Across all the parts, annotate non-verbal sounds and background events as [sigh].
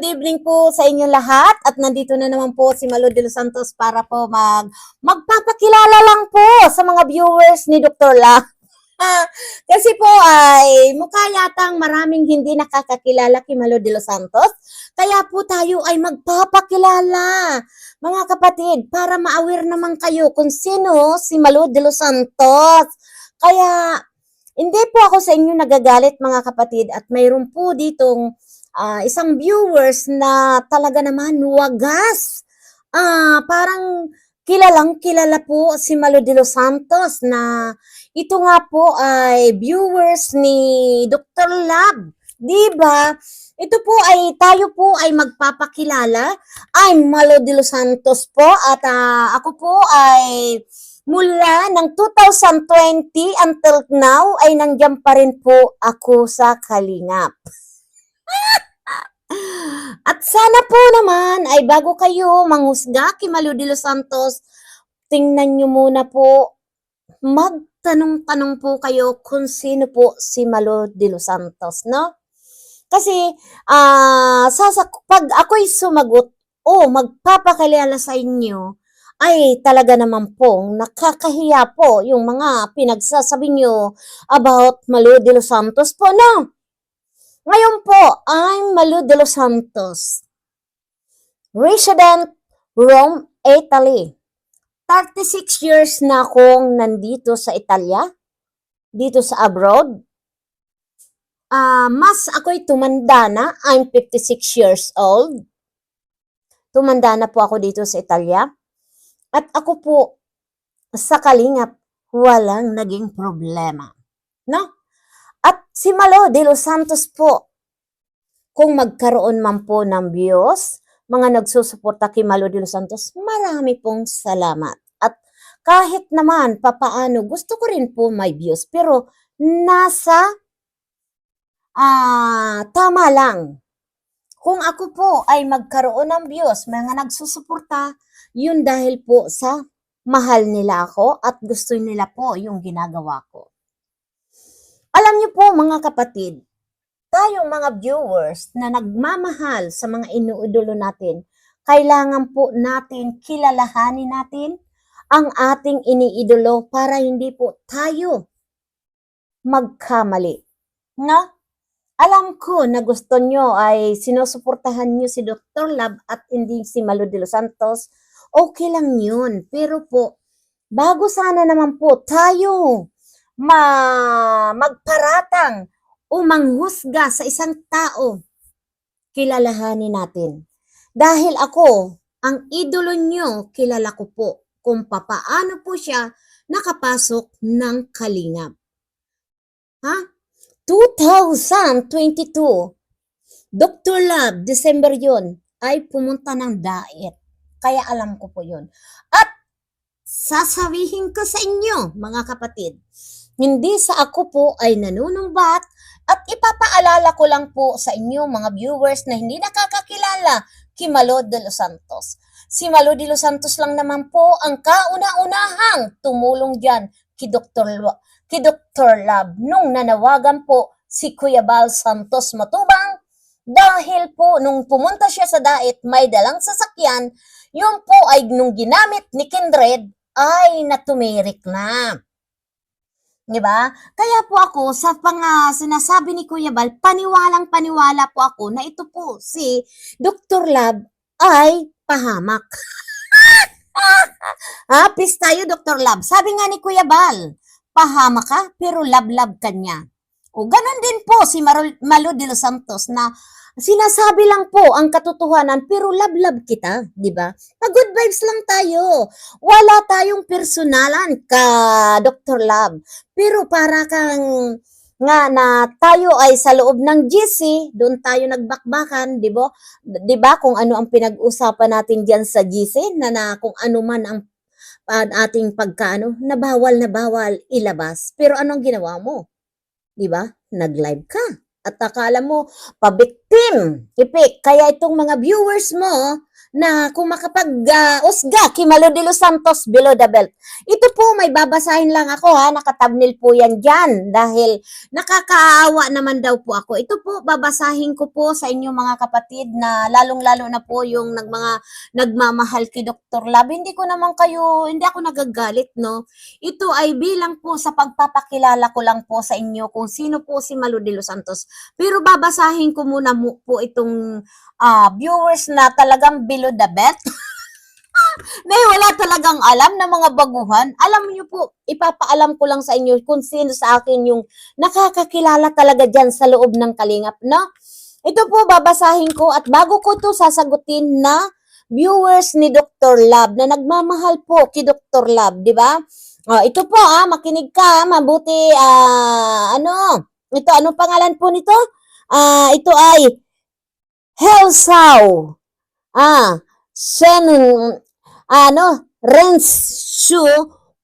good evening po sa inyo lahat at nandito na naman po si Malo de los Santos para po mag magpapakilala lang po sa mga viewers ni Dr. La. [laughs] Kasi po ay mukha yatang maraming hindi nakakakilala kay Malo de los Santos. Kaya po tayo ay magpapakilala mga kapatid para ma-aware naman kayo kung sino si Malo de los Santos. Kaya hindi po ako sa inyo nagagalit mga kapatid at mayroon po ditong ah, isang viewers na talaga naman wagas. Ah, parang kilalang kilala po si Malo de los Santos na ito nga po ay viewers ni Dr. Lab. 'Di ba? Ito po ay tayo po ay magpapakilala. I'm Malo de los Santos po at ah, ako po ay mula ng 2020 until now ay nandiyan pa rin po ako sa Kalingap. At sana po naman ay bago kayo manghusga kay Malu de los Santos, tingnan nyo muna po, magtanong-tanong po kayo kung sino po si Malu de los Santos, no? Kasi, ah, sasak pag ako'y sumagot o magpapakilala sa inyo, ay talaga naman pong nakakahiya po yung mga pinagsasabi nyo about Malu de los Santos po, no? Ngayon po, I'm Malu de los Santos. Resident Rome, Italy. 36 years na akong nandito sa Italia, dito sa abroad. Ah, mas ako'y tumanda na, I'm 56 years old. Tumanda na po ako dito sa Italia. At ako po, sa Kalingap, walang naging problema. No? Si Malo de los Santos po, kung magkaroon man po ng views, mga nagsusuporta kay Malo de los Santos, marami pong salamat. At kahit naman papaano, gusto ko rin po may views, pero nasa ah tama lang. Kung ako po ay magkaroon ng views, mga nagsusuporta, yun dahil po sa mahal nila ako at gusto nila po yung ginagawa ko. Alam niyo po mga kapatid, tayong mga viewers na nagmamahal sa mga inuidolo natin, kailangan po natin kilalahanin natin ang ating iniidolo para hindi po tayo magkamali. No? Alam ko na gusto nyo ay sinusuportahan nyo si Dr. Lab at hindi si Malo de los Santos. Okay lang yun. Pero po, bago sana naman po tayo ma magparatang o manghusga sa isang tao, kilalahanin natin. Dahil ako, ang idolo nyo, kilala ko po kung papaano po siya nakapasok ng kalingap. Ha? 2022, Dr. Lab, December yon ay pumunta ng diet. Kaya alam ko po yon. At sasabihin ko sa inyo, mga kapatid, hindi sa ako po ay nanunumbat at ipapaalala ko lang po sa inyo mga viewers na hindi nakakakilala kay Malo de los Santos. Si Malo de los Santos lang naman po ang kauna-unahang tumulong dyan kay Dr. Lu- kay Dr. Lab nung nanawagan po si Kuya Bal Santos Matubang dahil po nung pumunta siya sa diet may dalang sasakyan, yun po ay nung ginamit ni Kindred ay natumirik na. 'Di ba? Kaya po ako sa pang sinasabi ni Kuya Bal, paniwalang paniwala po ako na ito po si Dr. Lab ay pahamak. [laughs] ha, peace tayo Dr. Lab. Sabi nga ni Kuya Bal, pahamak ka pero lab-lab ka niya. O ganon din po si Marol, Malo de los Santos na sinasabi lang po ang katotohanan pero lab-lab kita, di ba? Pa-good vibes lang tayo. Wala tayong personalan ka Dr. Lab. Pero para kang nga na tayo ay sa loob ng GC, doon tayo nagbakbakan, di ba? Di ba kung ano ang pinag-usapan natin diyan sa GC na, na kung ano man ang ang ating pagkaano, na bawal na bawal ilabas. Pero anong ginawa mo? Di ba? Nag-live ka. At akala mo, pabiktim, ipik. Kaya itong mga viewers mo na kung makapag-usga kay Malo de los Santos below the belt. Ito po, may babasahin lang ako ha, nakatabnil po yan dyan dahil nakakaawa naman daw po ako. Ito po, babasahin ko po sa inyo mga kapatid na lalong-lalo na po yung nag, mga nagmamahal kay Dr. Lab. Hindi ko naman kayo, hindi ako nagagalit, no? Ito ay bilang po sa pagpapakilala ko lang po sa inyo kung sino po si Malo de los Santos. Pero babasahin ko muna po itong ah, viewers na talagang below the belt. na [laughs] wala talagang alam na mga baguhan. Alam niyo po, ipapaalam ko lang sa inyo kung sino sa akin yung nakakakilala talaga dyan sa loob ng kalingap, no? Ito po, babasahin ko at bago ko to sasagutin na viewers ni Dr. Lab na nagmamahal po kay Dr. Lab, di ba? Oh, ito po ah, makinig ka, mabuti ah ano? Ito anong pangalan po nito? Ah, ito ay Helsaw. Ah, Shen ano, Renshu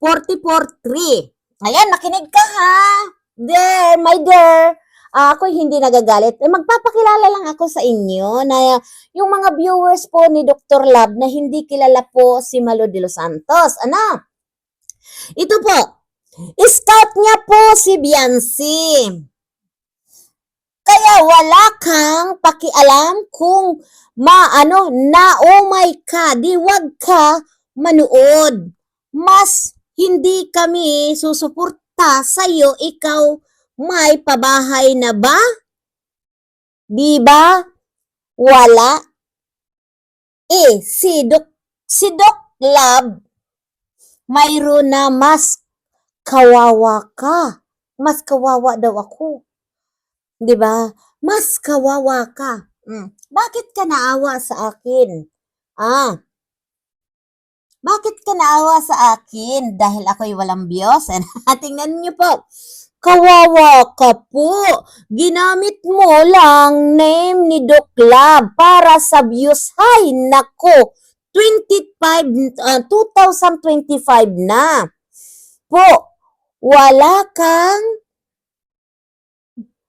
443. Ayan, nakinig ka ha. There, my dear. Ah, ako hindi nagagalit. Eh, magpapakilala lang ako sa inyo na yung mga viewers po ni Dr. Lab na hindi kilala po si Malo de los Santos. Ano? Ito po. Scout niya po si Biancy. Kaya wala kang pakialam kung maano na umay ka, di wag ka manuod. Mas hindi kami susuporta sa iyo, ikaw may pabahay na ba? Di ba? Wala. Eh, si Doc, si Doc Lab, mayroon na mas kawawa ka. Mas kawawa daw ako. 'Di ba? Mas kawawa ka. Mm. Bakit ka naawa sa akin? Ah. Bakit ka naawa sa akin? Dahil ako'y walang Diyos? [laughs] Tingnan niyo po. Kawawa ka po. Ginamit mo lang name ni Doc Lab para sa views. Hay, nako. 25, ah, 2025 na. Po, wala kang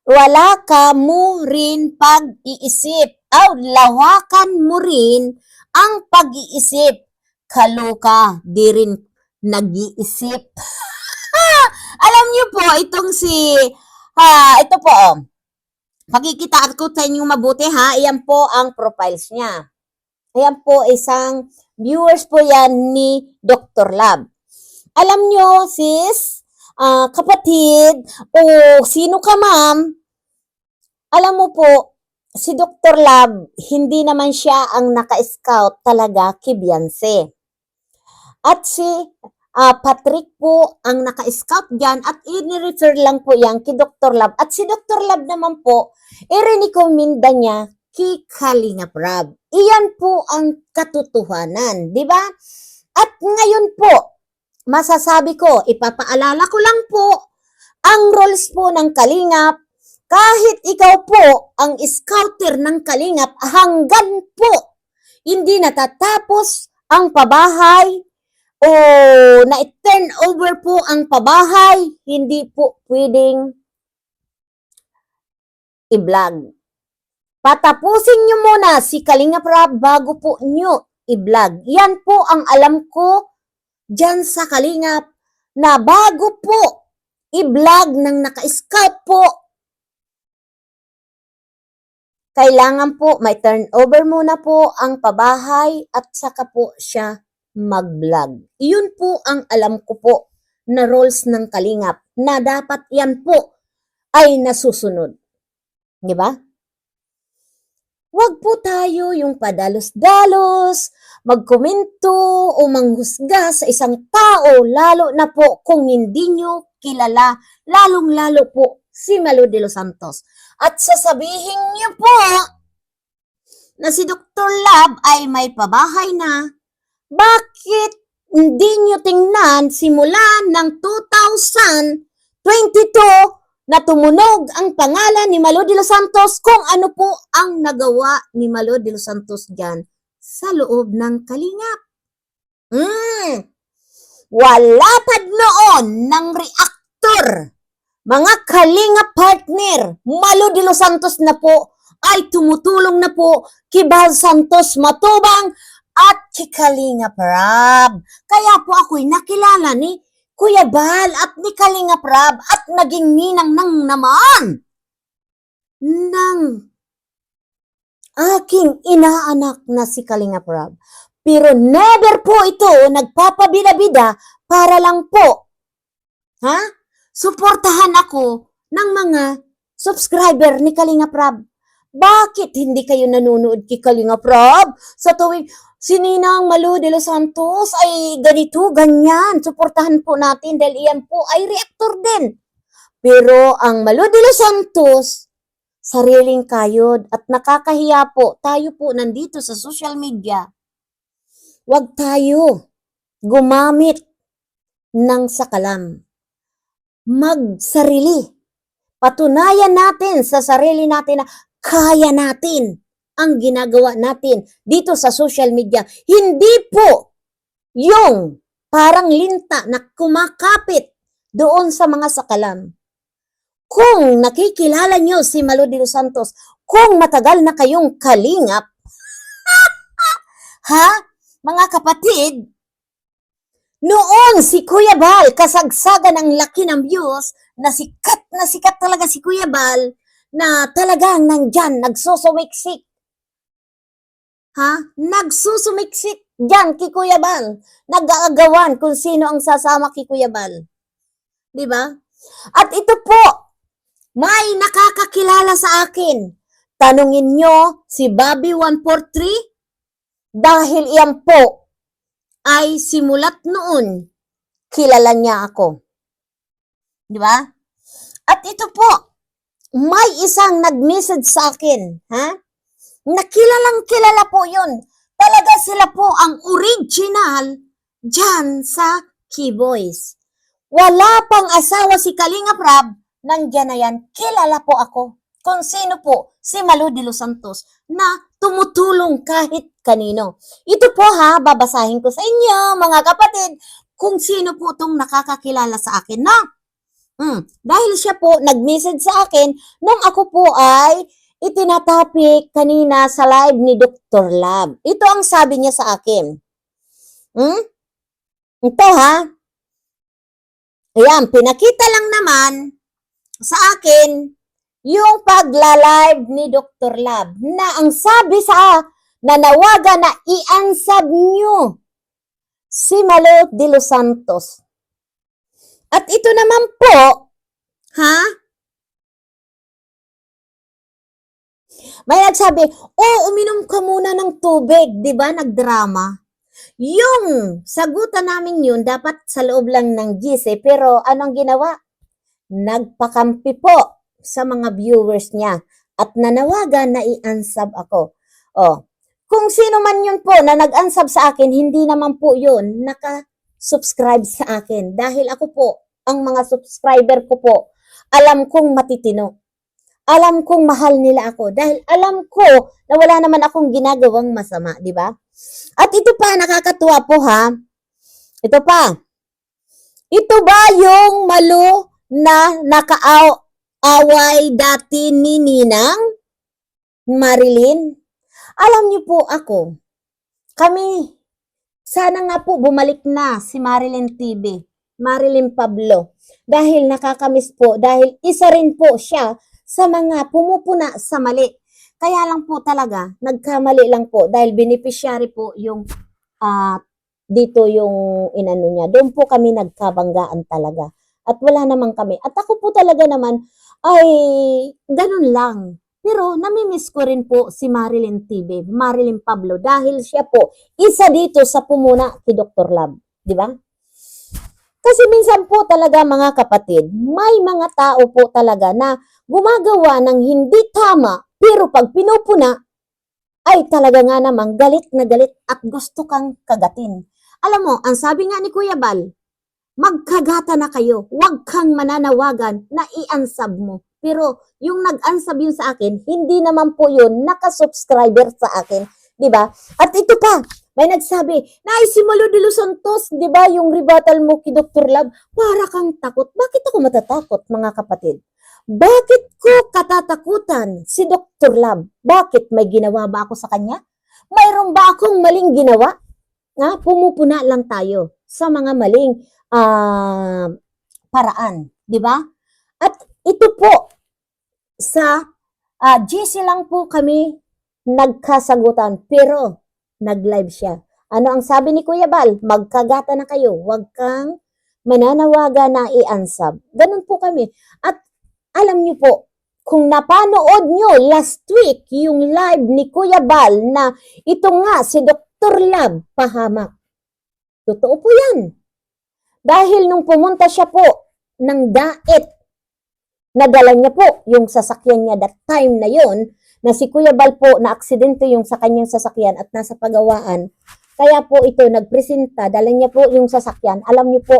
wala ka mo rin pag-iisip. Aw, lawakan mo rin ang pag-iisip. Kaloka, di rin nag-iisip. [laughs] Alam niyo po, itong si, ha, ito po, oh. Pakikita ko sa inyo mabuti ha. Iyan po ang profiles niya. Ayan po, isang viewers po yan ni Dr. Lab. Alam nyo, sis, ah, kapatid, o sino ka ma'am, alam mo po, si Dr. Lab, hindi naman siya ang naka-scout talaga kay Beyonce. At si ah, Patrick po ang naka-scout dyan at i-refer lang po yan kay Dr. Lab. At si Dr. Lab naman po, i-recommenda niya kay Kalinga Prab. Iyan po ang katotohanan, di ba? At ngayon po, masasabi ko, ipapaalala ko lang po, ang roles po ng Kalingap, kahit ikaw po ang scouter ng Kalingap, hanggan po hindi natatapos ang pabahay o na-turn over po ang pabahay, hindi po pwedeng i-vlog. Patapusin nyo muna si Kalinga Prab bago po nyo i-vlog. Yan po ang alam ko dyan sa Kalingap na bago po i-vlog ng naka-scout po, kailangan po may turnover muna po ang pabahay at saka po siya mag-vlog. Iyon po ang alam ko po na roles ng Kalingap na dapat yan po ay nasusunod. Di ba? Huwag po tayo yung padalos-dalos, magkomento o manghusga sa isang tao, lalo na po kung hindi nyo kilala, lalong-lalo po si Malo de los Santos. At sasabihin niyo po na si Dr. Lab ay may pabahay na, bakit hindi nyo tingnan simula ng 2022 na tumunog ang pangalan ni Malo de los Santos kung ano po ang nagawa ni Malo de los Santos dyan sa loob ng kalingap. Hmm. Wala pa noon ng reactor. Mga kalinga partner, Malo de los Santos na po ay tumutulong na po kay Bal Santos Matubang at kay Kalinga Prab. Kaya po ako'y nakilala ni Kuya Bal at ni Kalinga Prab at naging ninang nang naman ng aking inaanak na si Kalinga Prab. Pero never po ito nagpapabida-bida para lang po. Ha? Suportahan ako ng mga subscriber ni Kalinga Prab. Bakit hindi kayo nanonood kay Kalinga Prab? Sa tuwing sininang Malo de los Santos ay ganito, ganyan. Suportahan po natin dahil iyan po ay reactor din. Pero ang Malo de los Santos, sariling kayod at nakakahiya po, tayo po nandito sa social media. Huwag tayo gumamit ng sakalam. Magsarili. Patunayan natin sa sarili natin na kaya natin ang ginagawa natin dito sa social media. Hindi po yung parang linta na kumakapit doon sa mga sakalam. Kung nakikilala nyo si Malo de los Santos, kung matagal na kayong kalingap, [laughs] ha? Mga kapatid, noon si Kuya Bal, kasagsagan ang laki ng views, na sikat na sikat talaga si Kuya Bal, na talagang nandyan, nagsusumiksik. Ha? Nagsusumiksik dyan kay Kuya Bal. Nag-aagawan kung sino ang sasama kay Kuya Bal. Di ba? At ito po, may nakakakilala sa akin. Tanungin nyo si Bobby 143 dahil iyan po ay simulat noon kilala niya ako. Di ba? At ito po, may isang nag-message sa akin, ha? Nakilalang kilala po yun. Talaga sila po ang original dyan sa Keyboys. Wala pang asawa si Kalinga Prab, nandyan na yan, kilala po ako. Kung sino po si Malu de los Santos na tumutulong kahit kanino. Ito po ha, babasahin ko sa inyo mga kapatid kung sino po itong nakakakilala sa akin na. Hmm, dahil siya po nag-message sa akin nung ako po ay itinatapik kanina sa live ni Dr. Lab. Ito ang sabi niya sa akin. Hmm? Ito ha. Ayan, pinakita lang naman sa akin yung pagla-live ni Dr. Lab na ang sabi sa nanawagan na i-ansab nyo si Malo de los Santos. At ito naman po, ha? May nagsabi, oh, uminom ka muna ng tubig, di ba? Nagdrama. Yung sagutan namin yun, dapat sa loob lang ng GC, pero anong ginawa? Nagpakampi po sa mga viewers niya at nanawagan na i-unsub ako. Oh, kung sino man yun po na nag-unsub sa akin, hindi naman po yun naka-subscribe sa akin. Dahil ako po, ang mga subscriber ko po, alam kong matitino. Alam kong mahal nila ako. Dahil alam ko na wala naman akong ginagawang masama, di ba? At ito pa, nakakatuwa po ha. Ito pa. Ito ba yung malo na nakaaway dati ni Ninang? Marilyn? Alam niyo po ako, kami, sana nga po bumalik na si Marilyn TV, Marilyn Pablo. Dahil nakakamiss po, dahil isa rin po siya sa mga pumupuna sa mali. Kaya lang po talaga, nagkamali lang po dahil beneficiary po yung ah, dito yung inano niya. Doon po kami nagkabanggaan talaga. At wala naman kami. At ako po talaga naman ay ganun lang. Pero namimiss ko rin po si Marilyn TV, Marilyn Pablo, dahil siya po isa dito sa pumuna kay Dr. Lab. Di ba? Kasi minsan po talaga mga kapatid, may mga tao po talaga na gumagawa ng hindi tama, pero pag pinupuna, ay talaga nga namang galit na galit at gusto kang kagatin. Alam mo, ang sabi nga ni Kuya Bal, magkagata na kayo, huwag kang mananawagan na i-unsub mo. Pero yung nag-unsub yun sa akin, hindi naman po yun nakasubscriber sa akin. ba? At ito pa, may nagsabi, Nay, si de los Santos, 'di ba yung rebuttal mo kay Dr. Lab, para kang takot. Bakit ako matatakot, mga kapatid? Bakit ko katatakutan si Dr. Love? Bakit may ginawa ba ako sa kanya? Mayroon ba akong maling ginawa? Nga, pumupuna lang tayo sa mga maling ah, paraan, di ba? At ito po sa ah, GC lang po kami nagkasagutan pero nag-live siya. Ano ang sabi ni Kuya Bal? Magkagata na kayo. Huwag kang mananawaga na i-ansab. Ganun po kami. At alam niyo po, kung napanood nyo last week yung live ni Kuya Bal na ito nga si Dr. Lab pahamak. Totoo po yan. Dahil nung pumunta siya po ng daet, nadala niya po yung sasakyan niya that time na yon na si Kuya Bal po na aksidente yung sa kanyang sasakyan at nasa pagawaan. Kaya po ito nagpresenta, dala niya po yung sasakyan. Alam niyo po,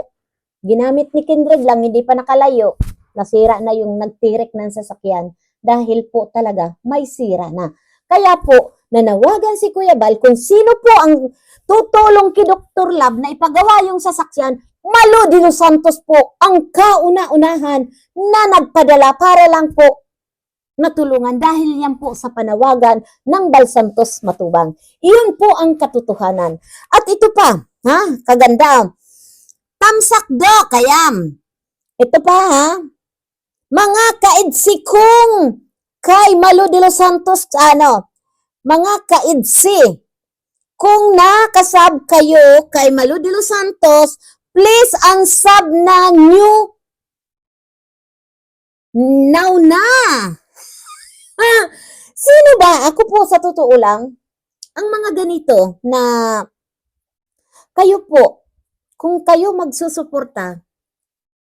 ginamit ni Kindred lang, hindi pa nakalayo. Nasira na yung nagtirik ng sasakyan dahil po talaga may sira na. Kaya po, nanawagan si Kuya Bal kung sino po ang tutulong kay Dr. Lab na ipagawa yung sasakyan, Malo de los Santos po ang kauna-unahan na nagpadala para lang po natulungan dahil yan po sa panawagan ng Bal Santos Matubang. Iyon po ang katotohanan. At ito pa, ha, kaganda. Tamsak do, kayam. Ito pa ha, mga kaidsi kong kay Malo de los Santos, ano, mga kaidsi, kung nakasab kayo kay Malo de los Santos, please unsub na new now na. [laughs] Sino ba? Ako po sa totoo lang, ang mga ganito na kayo po, kung kayo magsusuporta,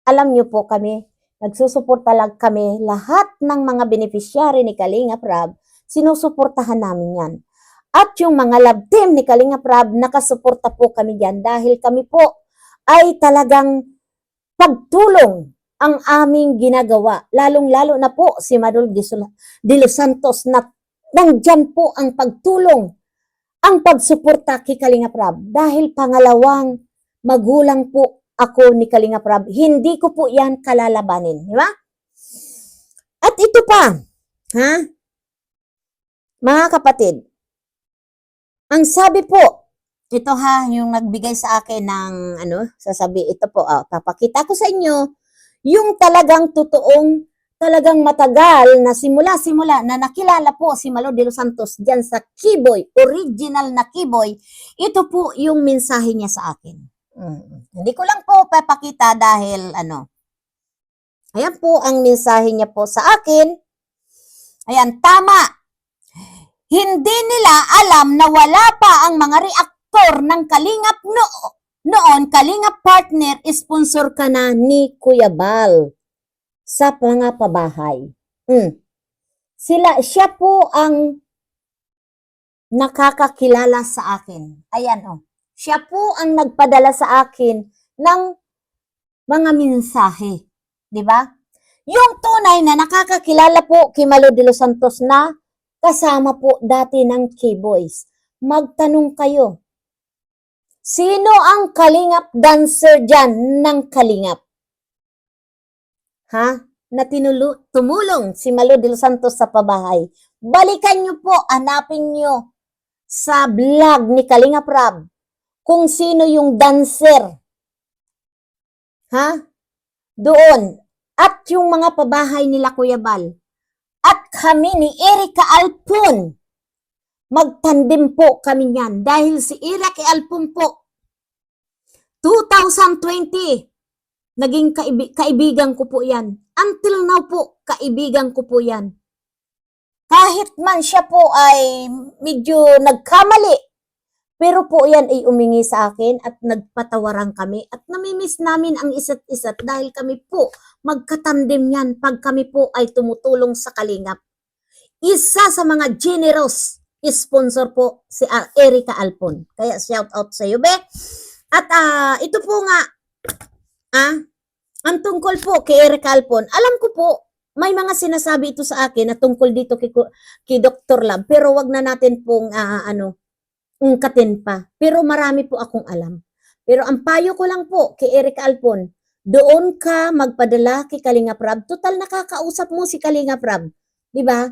alam niyo po kami, nagsusuporta lang kami lahat ng mga beneficiary ni Kalinga Prab, sinusuportahan namin yan. At yung mga love team ni Kalinga Prab, nakasuporta po kami dyan dahil kami po ay talagang pagtulong ang aming ginagawa. Lalong-lalo na po si Sol- de los Santos na nandyan po ang pagtulong, ang pagsuporta kay Kalinga Prab. Dahil pangalawang magulang po ako ni Kalinga Prab. Hindi ko po yan kalalabanin. Di ba? At ito pa, ha? Mga kapatid, ang sabi po, ito ha, yung nagbigay sa akin ng ano, sasabi, ito po, ah, papakita ko sa inyo, yung talagang totoong, talagang matagal na simula-simula na nakilala po si Malo de los Santos dyan sa Kiboy, original na Kiboy, ito po yung mensahe niya sa akin. Mm. Hindi ko lang po papakita dahil ano, ayan po ang mensahe niya po sa akin. Ayan, tama. Hindi nila alam na wala pa ang mga reaktor ng Kalingap no noon, Kalingap partner, sponsor ka na ni Kuya Bal sa mga pabahay. Hmm. Sila, siya po ang nakakakilala sa akin. Ayan oh. Siya po ang nagpadala sa akin ng mga mensahe. Di ba? Yung tunay na nakakakilala po kay Malo de los Santos na kasama po dati ng K-Boys. Magtanong kayo, sino ang kalingap dancer dyan ng kalingap? Ha? Na tinulu- tumulong si Malo de los Santos sa pabahay. Balikan nyo po, hanapin nyo sa vlog ni Kalinga Prab kung sino yung dancer. Ha? Doon. At yung mga pabahay nila Kuya Bal. Kami ni Erika Alpon. Magtandem po kami niyan dahil si Erika Alpon po 2020 naging kaibi- kaibigan ko po yan. Until now po, kaibigan ko po yan. Kahit man siya po ay medyo nagkamali, pero po yan ay umingi sa akin at nagpatawaran kami at namimiss namin ang isa't isa't dahil kami po magkatandem yan pag kami po ay tumutulong sa kalingap. Isa sa mga generous sponsor po si Erika Alpon. Kaya shout out sa iyo, be. At ah, ito po nga, ah, ang tungkol po kay Erika Alpon, alam ko po, may mga sinasabi ito sa akin na tungkol dito kay, kay Dr. Lab, pero wag na natin pong ah, ano, ungkatin pa. Pero marami po akong alam. Pero ang payo ko lang po kay Eric Alpon, doon ka magpadala kay Kalinga Prab. Total nakakausap mo si Kalinga Prab. Di ba?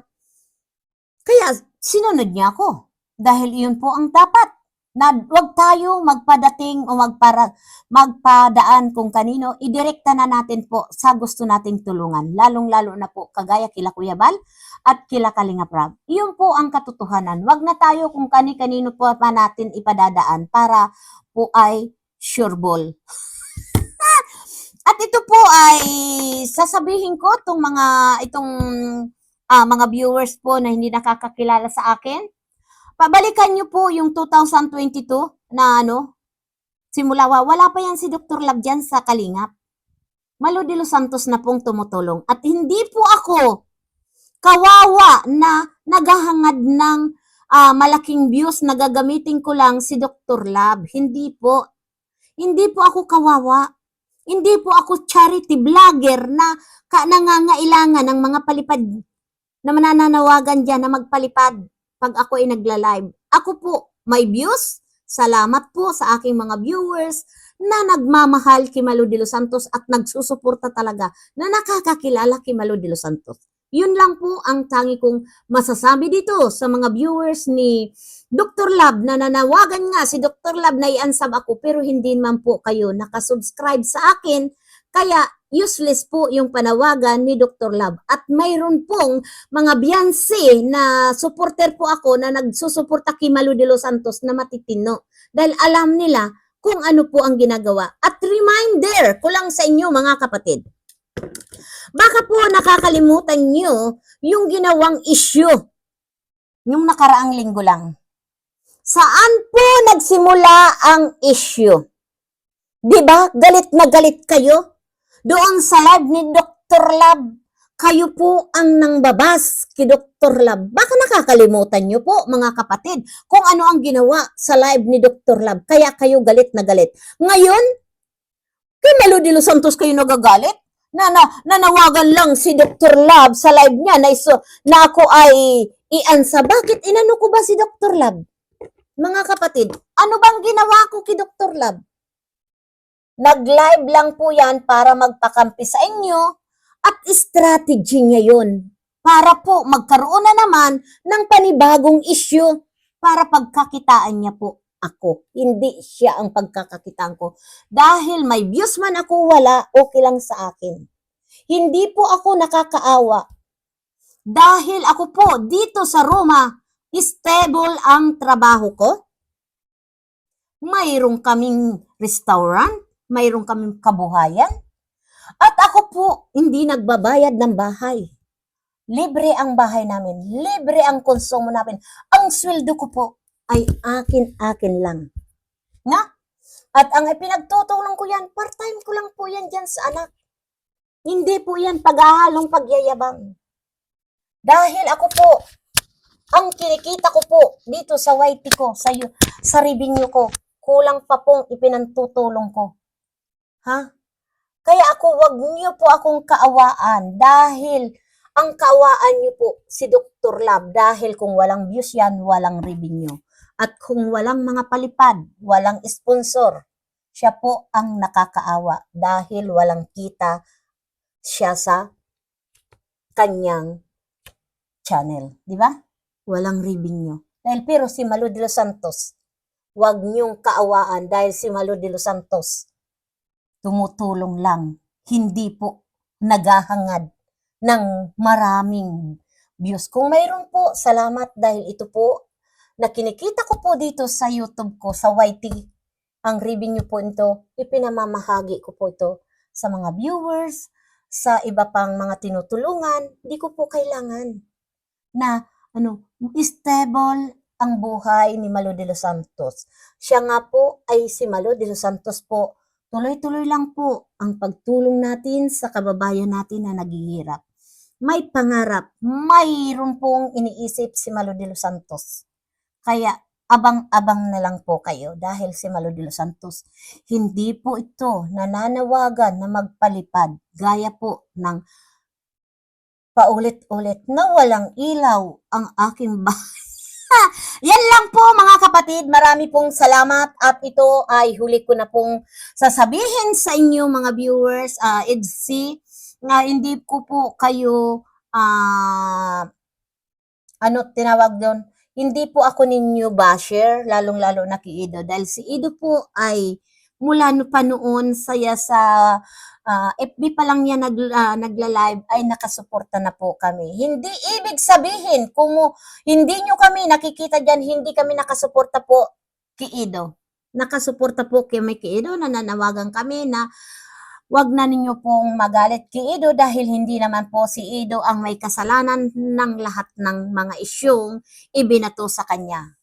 Kaya sinunod niya ako. Dahil iyon po ang dapat. Na wag tayo magpadating o magpara, magpadaan kung kanino. Idirekta na natin po sa gusto nating tulungan. Lalong-lalo na po kagaya kila Kuya Bal at kila Kalinga Prab. Iyon po ang katotohanan. Wag na tayo kung kani-kanino po pa natin ipadadaan para po ay sure ball. [laughs] At ito po ay sasabihin ko itong mga itong ah, mga viewers po na hindi nakakakilala sa akin. Pabalikan niyo po yung 2022 na ano, simula wa- wala pa yan si Dr. Lab dyan sa Kalingap. Malo de Los Santos na pong tumutulong. At hindi po ako kawawa na naghahangad ng ah, malaking views na gagamitin ko lang si Dr. Lab. Hindi po. Hindi po ako kawawa. Hindi po ako charity vlogger na ka nangangailangan ng mga palipad na manananawagan dyan na magpalipad pag ako ay nagla-live. Ako po, may views. Salamat po sa aking mga viewers na nagmamahal kay Malu de Los Santos at nagsusuporta talaga na nakakakilala kay Malu de Los Santos. Yun lang po ang tangi kong masasabi dito sa mga viewers ni Dr. Lab na nanawagan nga si Dr. Lab na i-unsub ako pero hindi man po kayo nakasubscribe sa akin kaya useless po yung panawagan ni Dr. Lab at mayroon pong mga Beyonce na supporter po ako na nagsusuporta kay Malu de Los Santos na matitino dahil alam nila kung ano po ang ginagawa. At reminder ko lang sa inyo mga kapatid, baka po nakakalimutan nyo yung ginawang issue yung nakaraang linggo lang. Saan po nagsimula ang issue? 'Di ba? Galit na galit kayo doon sa live ni Dr. Lab. Kayo po ang nangbabas kay Dr. Lab. Baka nakakalimutan nyo po, mga kapatid, kung ano ang ginawa sa live ni Dr. Lab. Kaya kayo galit na galit. Ngayon, kay Melo de Los Santos kayo nagagalit? Na, na nanawagan lang si Dr. Lab sa live niya na, iso, na ako ay iansa. Bakit inano ko ba si Dr. Lab? Mga kapatid, ano bang ginawa ko kay Dr. Lab? Nag-live lang po yan para magpakampi sa inyo at strategy niya yun. Para po magkaroon na naman ng panibagong issue para pagkakitaan niya po ako. Hindi siya ang pagkakakitaan ko. Dahil may views man ako wala, okay lang sa akin. Hindi po ako nakakaawa. Dahil ako po dito sa Roma, stable ang trabaho ko. Mayroong kaming restaurant, mayroong kaming kabuhayan. At ako po, hindi nagbabayad ng bahay. Libre ang bahay namin. Libre ang konsumo namin. Ang sweldo ko po ay akin-akin lang. Na? At ang ipinagtutulong ko yan, part-time ko lang po yan dyan sa anak. Hindi po yan paghahalong pagyayabang. Dahil ako po, ang kinikita ko po dito sa YT ko, sa, sa revenue ko, kulang pa pong ipinantutulong ko. Ha? Kaya ako, wag niyo po akong kaawaan dahil ang kaawaan niyo po si Dr. Lab dahil kung walang views yan, walang revenue. At kung walang mga palipad, walang sponsor, siya po ang nakakaawa dahil walang kita siya sa kanyang channel. Di ba? Walang revenue. Dahil pero si Malo de los Santos, wag niyong kaawaan dahil si Malo de los Santos, tumutulong lang. Hindi po naghahangad ng maraming views. Kung mayroon po, salamat dahil ito po na kinikita ko po dito sa YouTube ko, sa YT. Ang revenue po ito, ipinamamahagi ko po ito sa mga viewers, sa iba pang mga tinutulungan. Hindi ko po kailangan na ano, stable ang buhay ni Malo de los Santos. Siya nga po ay si Malo de los Santos po. Tuloy-tuloy lang po ang pagtulong natin sa kababayan natin na naghihirap. May pangarap, mayroon pong iniisip si Malo de los Santos. Kaya abang-abang na lang po kayo dahil si Malo de los Santos, hindi po ito nananawagan na magpalipad gaya po ng paulit-ulit na walang ilaw ang aking bahay. [laughs] Yan lang po mga kapatid. Marami pong salamat at ito ay huli ko na pong sasabihin sa inyo mga viewers, uh, EDC, nga hindi ko po kayo, ah, ano tinawag doon, hindi po ako ninyo basher, lalong-lalo na kay Ido. Dahil si Ido po ay mula no pa noon saya sa ah, FB pa lang niya nag, ah, nagla-live ay nakasuporta na po kami. Hindi ibig sabihin kung hindi nyo kami nakikita dyan, hindi kami nakasuporta po kay Ido. Nakasuporta po kay may kay Ido, nananawagan kami na wag na ninyo pong magalit kay Ido dahil hindi naman po si Ido ang may kasalanan ng lahat ng mga isyong ibinato sa kanya.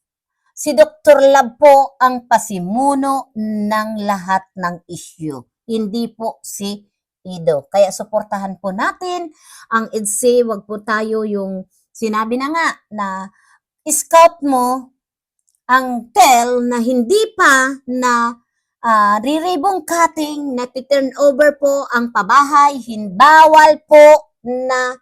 Si Dr. Lab po ang pasimuno ng lahat ng isyu, hindi po si Ido. Kaya suportahan po natin ang EDSA, wag po tayo yung sinabi na nga na scout mo ang tel na hindi pa na uh, riribong cutting na turn over po ang pabahay, hinbawal po na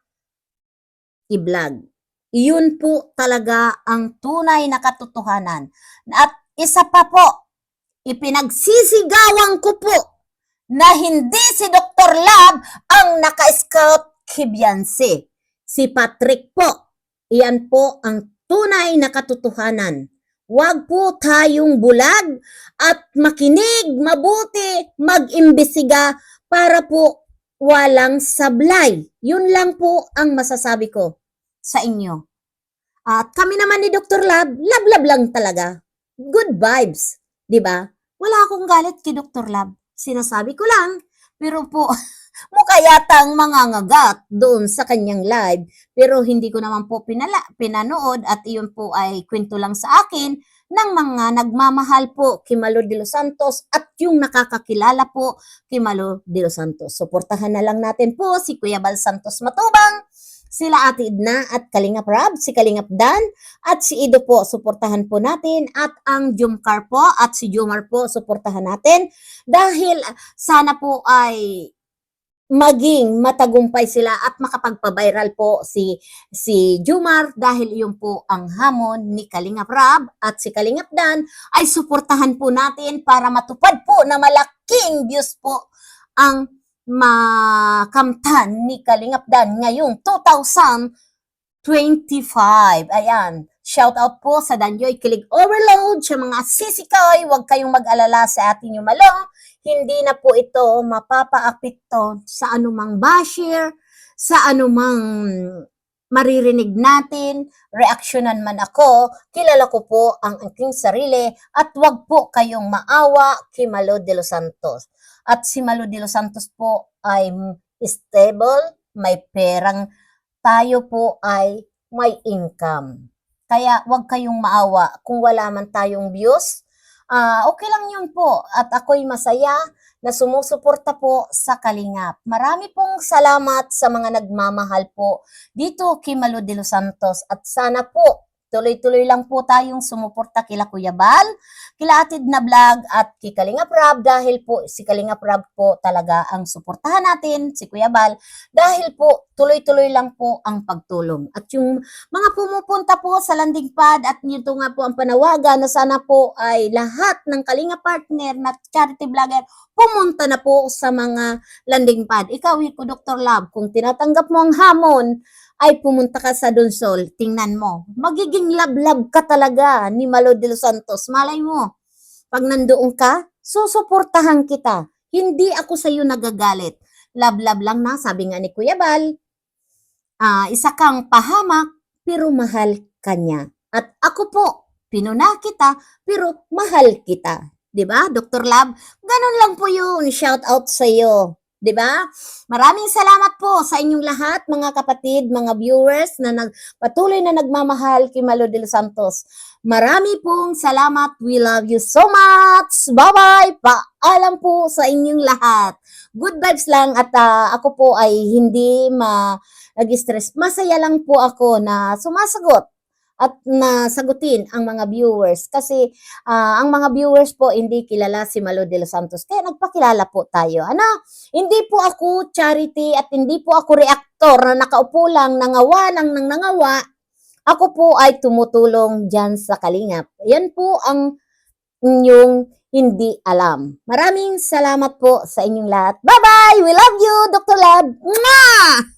i-vlog. Iyon po talaga ang tunay na katotohanan. At isa pa po, ipinagsisigawan ko po na hindi si Dr. Lab ang naka-scout kibyanse. Si Patrick po. Iyan po ang tunay na katotohanan. Huwag po tayong bulag at makinig, mabuti, mag-imbestiga para po walang sablay. Yun lang po ang masasabi ko sa inyo. At kami naman ni Dr. Lab, lab-lab lang talaga. Good vibes, 'di ba? Wala akong galit kay Dr. Lab. Sinasabi ko lang, pero po [laughs] mukha yata ang mangangagat doon sa kanyang live. Pero hindi ko naman po pinala, pinanood at iyon po ay kwento lang sa akin ng mga nagmamahal po kay Malo de los Santos at yung nakakakilala po kay Malo de los Santos. Suportahan na lang natin po si Kuya Bal Santos Matubang, sila Ate Idna at Kalingap Rab, si Kalingap Dan at si Ido po, suportahan po natin. At ang Jumcar po at si Jumar po, suportahan natin. Dahil sana po ay maging matagumpay sila at makapagpa-viral po si si Jumar dahil iyon po ang hamon ni Kalingap Rab at si Kalingap Dan ay suportahan po natin para matupad po na malaking views po ang makamtan ni Kalingap Dan ngayong 2025. Ayan. Shout out po sa Danjoy Kilig Overload, sa mga sisikoy, huwag kayong mag-alala sa ating yumalong. Hindi na po ito mapapaapekto sa anumang basher, sa anumang maririnig natin, reaksyonan man ako, kilala ko po ang aking sarili at wag po kayong maawa kay Malo de los Santos. At si Malo de los Santos po ay stable, may perang, tayo po ay may income. Kaya wag kayong maawa kung wala man tayong views. Uh, okay lang yun po. At ako'y masaya na sumusuporta po sa Kalingap. Marami pong salamat sa mga nagmamahal po dito kay Malo de los Santos. At sana po Tuloy-tuloy lang po tayong sumuporta kila Kuya Bal, kila Atid na Vlog at kay Kalinga Prab dahil po si Kalinga Prab po talaga ang suportahan natin, si Kuya Bal, dahil po tuloy-tuloy lang po ang pagtulong. At yung mga pumupunta po sa landing pad at nito nga po ang panawagan na sana po ay lahat ng Kalinga partner na charity vlogger pumunta na po sa mga landing pad. Ikaw, ko Dr. Love, kung tinatanggap mo ang hamon, ay pumunta ka sa Donsol, tingnan mo, magiging lablab ka talaga ni Malo de los Santos. Malay mo, pag nandoon ka, susuportahan kita. Hindi ako sa iyo nagagalit. Lablab lang na, sabi nga ni Kuya Bal, uh, isa kang pahamak, pero mahal kanya. At ako po, pinuna kita, pero mahal kita. 'Di ba, Dr. Lab? Ganun lang po 'yun. Shout out sa iyo. 'Di ba? Maraming salamat po sa inyong lahat, mga kapatid, mga viewers na nagpatuloy na nagmamahal kay Malo de los Santos. Marami pong salamat. We love you so much. Bye-bye. Paalam po sa inyong lahat. Good vibes lang at uh, ako po ay hindi ma nag-stress. Masaya lang po ako na sumasagot at nasagutin ang mga viewers kasi uh, ang mga viewers po hindi kilala si Malo de los Santos kaya nagpakilala po tayo ano hindi po ako charity at hindi po ako reactor na nakaupo lang nangawa nang nang nangawa ako po ay tumutulong diyan sa Kalingap yan po ang yung hindi alam. Maraming salamat po sa inyong lahat. Bye-bye! We love you, Dr. Lab! Mwah!